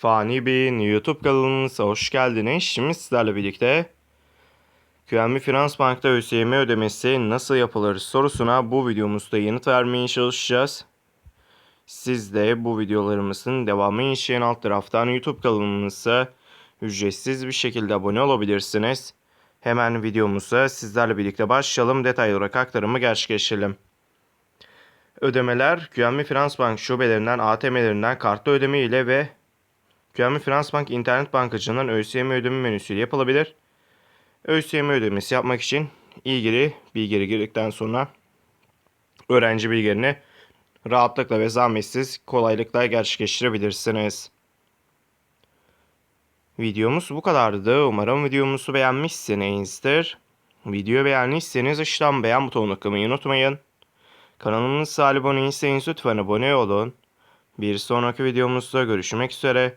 Fani Bey'in YouTube kanalımıza hoş geldiniz. Şimdi sizlerle birlikte QNB Finans Bank'ta ÖSYM ödemesi nasıl yapılır sorusuna bu videomuzda yanıt vermeye çalışacağız. Siz de bu videolarımızın devamı için alt taraftan YouTube kanalımıza ücretsiz bir şekilde abone olabilirsiniz. Hemen videomuza sizlerle birlikte başlayalım. Detaylı olarak aktarımı gerçekleştirelim. Ödemeler QNB Finans Bank şubelerinden, ATM'lerinden kartlı ödeme ile ve QNB Finans Bank internet bankacılığından ÖSYM ödeme menüsüyle yapılabilir. ÖSYM ödemesi yapmak için ilgili bilgileri girdikten sonra öğrenci bilgilerini rahatlıkla ve zahmetsiz kolaylıkla gerçekleştirebilirsiniz. Videomuz bu kadardı. Umarım videomuzu beğenmişsinizdir. Videoyu beğendiyseniz aşağıdan beğen butonuna tıklamayı unutmayın. Kanalımıza abone değilseniz lütfen abone olun. Bir sonraki videomuzda görüşmek üzere.